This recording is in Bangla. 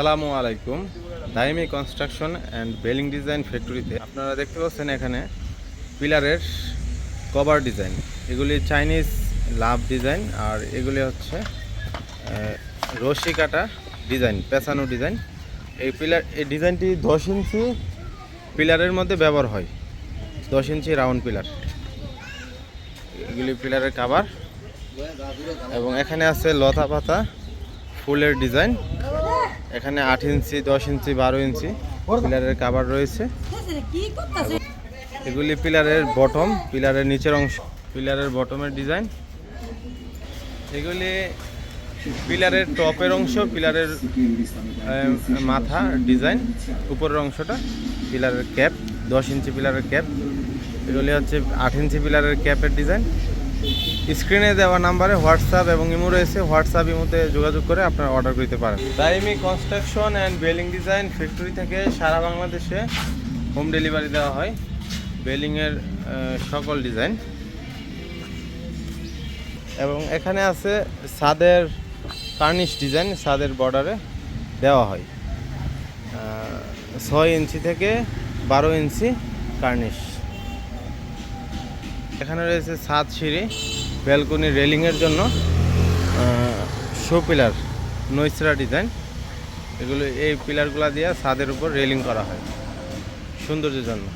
আসসালামু আলাইকুম। দাইমি কনস্ট্রাকশন অ্যান্ড বেলিং ডিজাইন ফ্যাক্টরিতে আপনারা দেখতে পাচ্ছেন এখানে পিলারের কভার ডিজাইন। এগুলি চাইনিজ লাভ ডিজাইন আর এগুলি হচ্ছে রশি কাটা ডিজাইন, পেঁচানো ডিজাইন। এই পিলার, এই ডিজাইনটি দশ ইঞ্চি পিলারের মধ্যে ব্যবহার হয়। দশ ইঞ্চি রাউন্ড পিলার। এগুলি পিলারের কাভার। এবং এখানে আছে লতা পাতা ফুলের ডিজাইন। এখানে আট ইঞ্চি, দশ ইঞ্চি, বারো ইঞ্চি পিলারের কাভার রয়েছে। এগুলি পিলারের বটম পিলারের নিচের অংশ, পিলারের বটমের ডিজাইন এগুলি পিলারের টপের অংশ, পিলারের মাথা ডিজাইন উপরের অংশটা পিলারের ক্যাপ দশ ইঞ্চি পিলারের ক্যাপ এগুলি হচ্ছে আট ইঞ্চি পিলারের ক্যাপের ডিজাইন স্ক্রিনে দেওয়া নাম্বারে হোয়াটসঅ্যাপ এবং ইমো রয়েছে। হোয়াটসঅ্যাপ, ইমোতে যোগাযোগ করে আপনারা অর্ডার করতে পারেন। দাইমি কনস্ট্রাকশন অ্যান্ড বেলিং ডিজাইন ফ্যাক্টরি থেকে সারা বাংলাদেশে হোম ডেলিভারি দেওয়া হয়। বেলিংয়ের সকল ডিজাইন এবং এখানে আছে ছাদের কার্নিশ ডিজাইন ছাদের বর্ডারে দেওয়া হয়। ছয় ইঞ্চি থেকে বারো ইঞ্চি কার্নিশ। এখানে রয়েছে ছাদ সিঁড়ি ব্যালকনি রেলিংয়ের জন্য শো পিলার নৈসরা ডিজাইন এগুলো, এই পিলারগুলো দিয়ে ছাদের উপর রেলিং করা হয়, সৌন্দর্যের জন্য।